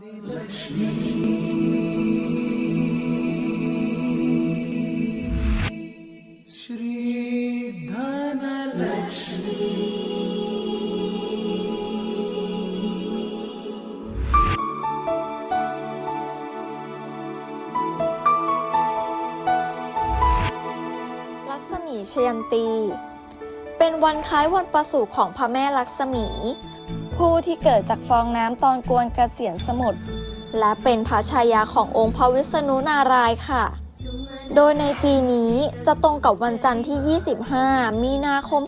ลักษมีชยันตี เป็นวันคล้ายวันประสูติของพระแม่ลักษมี ผู้ที่เกิดจากฟองน้ำตอนกวนกระเกษียณสมุทรและเป็นพระชายาขององค์พระวิษณุนารายค่ะ โดยในปีนี้จะตรงกับวันจันทร์ที่ 25 มีนาคม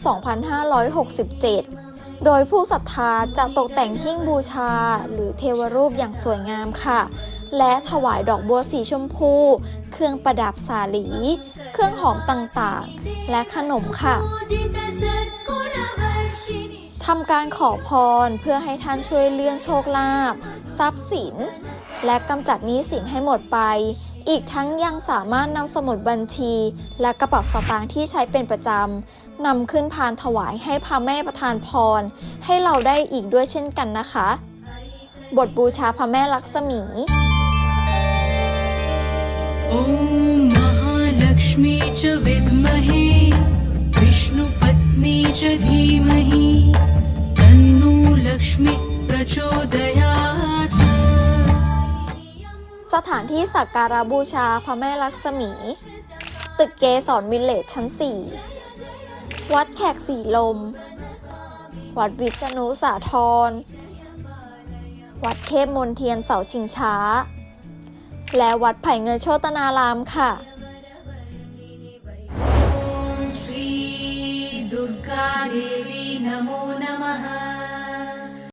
2567 โดยผู้ศรัทธาจะตกแต่งหิ้งบูชา หรือเทวรูปอย่างสวยงามค่ะ และถวายดอกบัวสีชมพู เครื่องประดับสาลี เครื่องหอมต่างๆ และขนมค่ะ ทำการขอพรเพื่อให้ท่านช่วยเรื่องโชคลาภทรัพย์สิน และกำจัดหนี้สินให้หมดไป อีกทั้งยังสามารถนำสมุดบัญชี และกระเป๋าสตางค์ที่ใช้เป็นประจำนำขึ้นพานถวายให้พระแม่ประทานพร ให้เราได้อีกด้วยเช่นกันนะคะ บทบูชาพระแม่ลักษมีโอมหาลักษมีจวิกมเหวิชนุ विष्णुपत्नी च धीमहि तन्नो लक्ष्मी प्रचोदयात् สถานที่สักการะบูชาพระแม่ลักษมี ตึกเกสรวิลเลจชั้น 4 วัดแขกสีลม วัดวิษณุสาธร วัดเทพมนเทียนเสาชิงช้า และวัดไผ่เงินโชตนารามค่ะ दुर्गा देवी नमो नमः